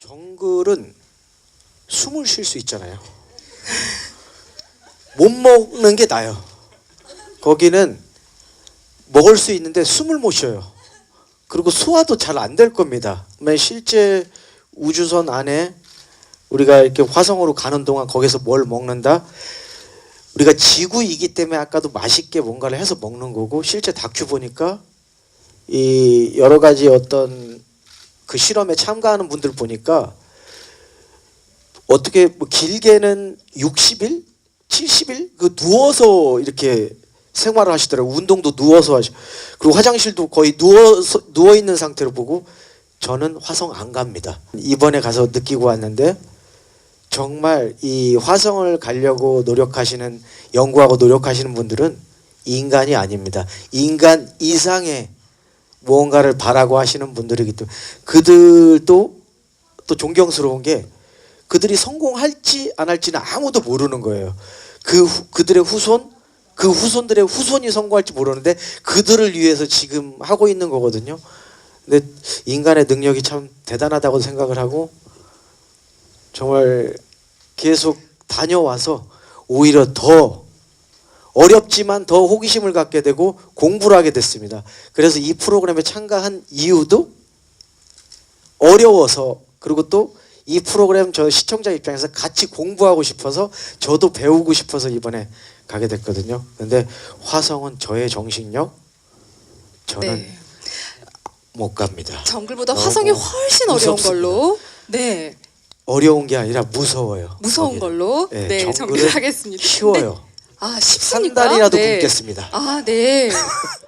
정글은 숨을 쉴 수 있잖아요. 못 먹는 게 나요. 거기는 먹을 수 있는데 숨을 못 쉬어요. 그리고 소화도 잘 안 될 겁니다. 실제 우주선 안에 우리가 이렇게 화성으로 가는 동안 거기서 뭘 먹는다? 우리가 지구이기 때문에 아까도 맛있게 뭔가를 해서 먹는 거고 실제 다큐 보니까 이 여러 가지 어떤 그 실험에 참가하는 분들 보니까 어떻게 뭐 길게는 60일, 70일 그 누워서 이렇게 생활을 하시더라고요. 운동도 누워서 하시. 그리고 화장실도 거의 누워서 누워 있는 상태로 보고 저는 화성 안 갑니다. 이번에 가서 느끼고 왔는데 정말 이 화성을 가려고 노력하시는 연구하고 노력하시는 분들은 인간이 아닙니다. 인간 이상의 무언가를 바라고 하시는 분들이기 때문에 그들도 또 존경스러운 게 그들이 성공할지 안 할지는 아무도 모르는 거예요. 그 후- 그들의 후손 그 후손들의 후손이 성공할지 모르는데 그들을 위해서 지금 하고 있는 거거든요. 근데 인간의 능력이 참 대단하다고 생각을 하고 정말 계속 다녀와서 오히려 더 어렵지만 더 호기심을 갖게 되고 공부를 하게 됐습니다. 그래서 이 프로그램에 참가한 이유도 어려워서 그리고 또 이 프로그램 저 시청자 입장에서 같이 공부하고 싶어서 저도 배우고 싶어서 이번에 가게 됐거든요. 근데 화성은 저의 정신력 저는 네. 못 갑니다. 정글보다 화성이 훨씬 어려운 무섭습니다. 걸로. 네. 어려운 게 아니라 무서워요. 무서운 거기는. 걸로. 네, 네, 정글은 정리하겠습니다. 쉬워요. 아, 한 쉽습니까? 달이라도 네. 굶겠습니다. 아, 네.